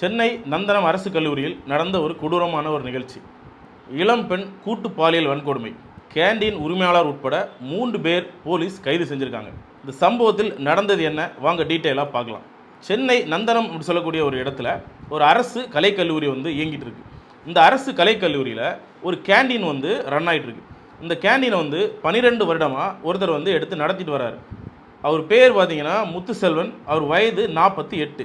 சென்னை நந்தனம் அரசு கல்லூரியில் நடந்த ஒரு கொடூரமான ஒரு நிகழ்ச்சி. இளம் பெண் கூட்டு பாலியல் வன்கொடுமை. கேண்டீன் உரிமையாளர் உட்பட மூன்று பேர் போலீஸ் கைது செஞ்சுருக்காங்க. இந்த சம்பவத்தில் நடந்தது என்ன? வாங்க டீட்டெயிலாக பார்க்கலாம். சென்னை நந்தனம் அப்படி சொல்லக்கூடிய ஒரு இடத்துல ஒரு அரசு கலைக்கல்லூரி வந்து இயங்கிட்டு இருக்கு இந்த அரசு கலைக்கல்லூரியில் ஒரு கேண்டீன் வந்து ரன் ஆகிட்டு இருக்கு இந்த கேண்டீனை வந்து பன்னிரெண்டு வருடமாக ஒருத்தர் வந்து எடுத்து நடத்திட்டு வராரு. அவர் பேர் பார்த்தீங்கன்னா முத்துசெல்வன் அவர் வயது நாற்பத்தி எட்டு.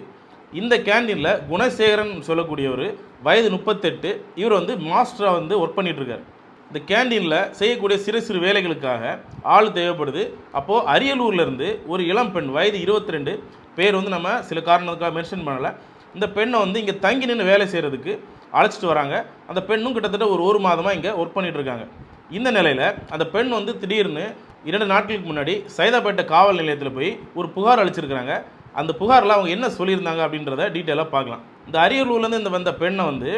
இந்த கேண்டீனில் குணசேகரன் சொல்லக்கூடியவர் வயது முப்பத்தெட்டு இவர் வந்து மாஸ்டராக வந்து ஒர்க் பண்ணிகிட்ருக்கார் இந்த கேண்டீனில் செய்யக்கூடிய சிறு சிறு வேலைகளுக்காக ஆள் தேவைப்படுது. அப்போது அரியலூர்லேருந்து ஒரு இளம் பெண் வயது இருபத்தி ரெண்டு பேர் வந்து நம்ம சில காரணத்துக்காக மென்ஷன் பண்ணலை. இந்த பெண்ணை வந்து இங்கே தங்கி நின்று வேலை செய்கிறதுக்கு அழைச்சிட்டு வராங்க. அந்த பெண்ணும் கிட்டத்தட்ட ஒரு ஒரு மாதமாக இங்கே ஒர்க் பண்ணிகிட்ருக்காங்க இருக்காங்க இந்த நிலையில் அந்த பெண் வந்து திடீர்னு இரண்டு நாட்களுக்கு முன்னாடி சைதாப்பேட்டை காவல் நிலையத்தில் போய் ஒரு புகார் அளிச்சிருக்கிறாங்க. அந்த புகாரில் அவங்க என்ன சொல்லியிருந்தாங்க அப்படின்றத டீட்டெயிலாக பார்க்கலாம். இந்த அரியலூர்லேருந்து இந்த வந்த பெண்ணை வந்து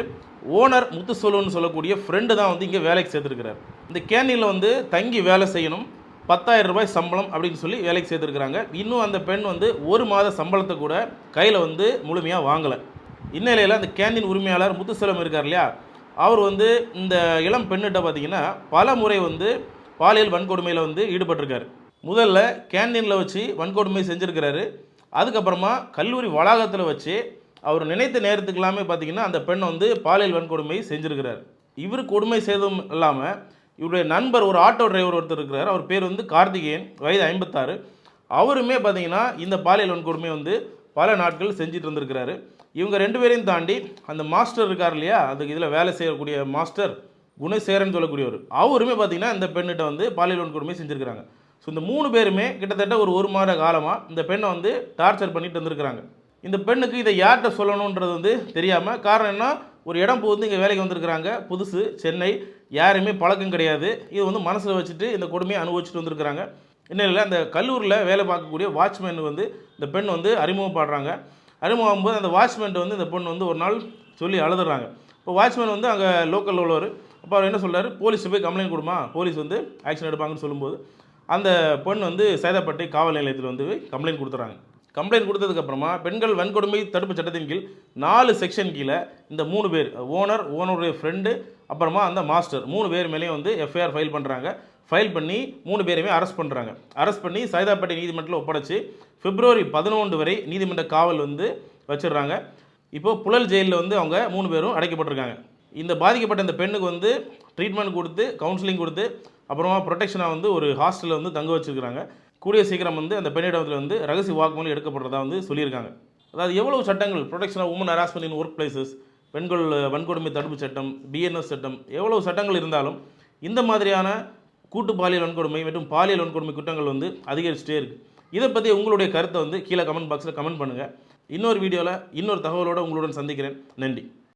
ஓனர் முத்துசோலுன்னு சொல்லக்கூடிய ஃப்ரெண்டு தான் வந்து இங்கே வேலைக்கு சேர்த்துருக்கிறார். இந்த கேண்டீனில் வந்து தங்கி வேலை செய்யணும் பத்தாயிரம் ரூபாய் சம்பளம் அப்படின்னு சொல்லி வேலைக்கு சேர்த்துருக்குறாங்க. இன்னும் அந்த பெண் வந்து ஒரு மாத சம்பளத்தை கூட கையில் வந்து முழுமையாக வாங்கலை. இந்நிலையில் அந்த கேண்டீன் உரிமையாளர் முத்துசெல்வம் இருக்கார் இல்லையா? அவர் வந்து இந்த இளம் பெண்ணிட்ட பார்த்தீங்கன்னா பல முறை வந்து பாலியல் வன்கொடுமையில் வந்து ஈடுபட்டிருக்காரு. முதல்ல கேண்டீனில் வச்சு வன்கொடுமை செஞ்சுருக்கிறாரு. அதுக்கப்புறமா கல்லூரி வளாகத்தில் வச்சு அவர் நினைத்த நேரத்துக்கு எல்லாமே பார்த்தீங்கன்னா அந்த பெண் வந்து பாலியல் வன்கொடுமை செஞ்சுருக்கிறார். இவர் கொடுமை செய்ததும் இல்லாமல் இவருடைய நண்பர் ஒரு ஆட்டோ டிரைவர் ஒருத்தர் இருக்கிறார். அவர் பேர் வந்து கார்த்திகேயன் வயது ஐம்பத்தாறு. அவருமே பார்த்தீங்கன்னா இந்த பாலியல் வன்கொடுமை வந்து பல நாட்கள் செஞ்சுட்டு இருந்திருக்கிறாரு. இவங்க ரெண்டு பேரையும் தாண்டி அந்த மாஸ்டர் இருக்கார் இல்லையா? அதுக்கு இதில் வேலை செய்யக்கூடிய மாஸ்டர் குணசேரன் சொல்லக்கூடியவர். அவருமே பார்த்தீங்கன்னா இந்த பெண்ணிட்ட வந்து பாலியல் வன்கொடுமை செஞ்சுருக்கிறாங்க. ஸோ இந்த மூணு பேருமே கிட்டத்தட்ட ஒரு ஒரு மாத காலமாக இந்த பெண்ணை வந்து டார்ச்சர் பண்ணிட்டு வந்திருக்கிறாங்க இந்த பெண்ணுக்கு இதை யார்கிட்ட சொல்லணுன்றது வந்து தெரியாமல் காரணம் என்ன? ஒரு இடம் வந்து இங்கே வேலைக்கு வந்திருக்கிறாங்க. புதுசு சென்னை யாருமே பழக்கம் கிடையாது. இது வந்து மனசில் வச்சுட்டு இந்த கொடுமையை அனுபவிச்சுட்டு வந்திருக்கிறாங்க. இன்னும் அந்த கல்லூரியில் வேலை பார்க்கக்கூடிய வாட்ச்மேன் வந்து இந்த பெண் வந்து அறிமுகப்படுறாங்க போது அந்த வாட்ச்மேன் வந்து இந்த பெண் வந்து ஒரு நாள் சொல்லி அழுதுறாங்க. இப்போ வாட்ச்மேன் வந்து அங்கே லோக்கலில் உள்ளவர். அப்போ அவர் என்ன சொல்கிறார் போலீஸ் போய் கம்ப்ளைண்ட் கொடுமா? போலீஸ் வந்து ஆக்ஷன் எடுப்பாங்கன்னு சொல்லும்போது அந்த பெண் வந்து சேதப்பட்டு காவல் நிலையத்தில் வந்து கம்ப்ளைண்ட் கொடுத்துறாங்க. கம்ப்ளைண்ட் கொடுத்ததுக்கப்புறமா பெண்கள் வன்கொடுமை தடுப்பு சட்டத்தின் கீழ் நாலு செக்ஷன் கீழே இந்த மூணு பேர் ஓனர் ஓனருடைய ஃப்ரெண்டு அப்புறமா அந்த மாஸ்டர் மூணு பேர் மேலேயும் வந்து எஃப்ஐஆர் ஃபைல் பண்ணுறாங்க ஃபைல் பண்ணி மூணு பேருமே அரெஸ்ட் பண்ணுறாங்க அரெஸ்ட் பண்ணி சைதாப்பேட்டை நீதிமன்றத்தில் ஒப்படைச்சு பிப்ரவரி பதினொன்று வரை நீதிமன்ற காவல் வந்து வச்சிடுறாங்க. இப்போது புழல் ஜெயிலில் வந்து அவங்க மூணு பேரும் அடைக்கப்பட்டிருக்காங்க. இந்த பாதிக்கப்பட்ட இந்த பெண்ணுக்கு வந்து ட்ரீட்மெண்ட் கொடுத்து கவுன்சிலிங் கொடுத்து அப்புறமா ப்ரொடெக்ஷனாக வந்து ஒரு ஹாஸ்டலில் வந்து தங்க வச்சுருக்குறாங்க. கூடிய சீக்கிரம் வந்து அந்த பெண்ணிடத்தில் வந்து ரகசிய வாக்குமூலம் எடுக்கப்படுறதா வந்து சொல்லியிருக்காங்க. அதாவது எவ்வளவு சட்டங்கள்? Protection of women harassment in work places பெண்கள் வன்கொடுமை தடுப்பு சட்டம் பிஎன்எஸ் சட்டம் எவ்வளவு சட்டங்கள் இருந்தாலும் இந்த மாதிரியான கூட்டு பாலியல் வன்கொடுமை மற்றும் பாலியல் வன்கொடுமை குற்றங்கள் வந்து அதிகரிச்சுட்டே இருக்குது இதை பற்றி உங்களுடைய கருத்தை வந்து கீழே கமெண்ட் பாக்ஸில் கமெண்ட் பண்ணுங்கள் இன்னொரு வீடியோவில் இன்னொரு தகவலோடு உங்களுடன் சந்திக்கிறேன். நன்றி.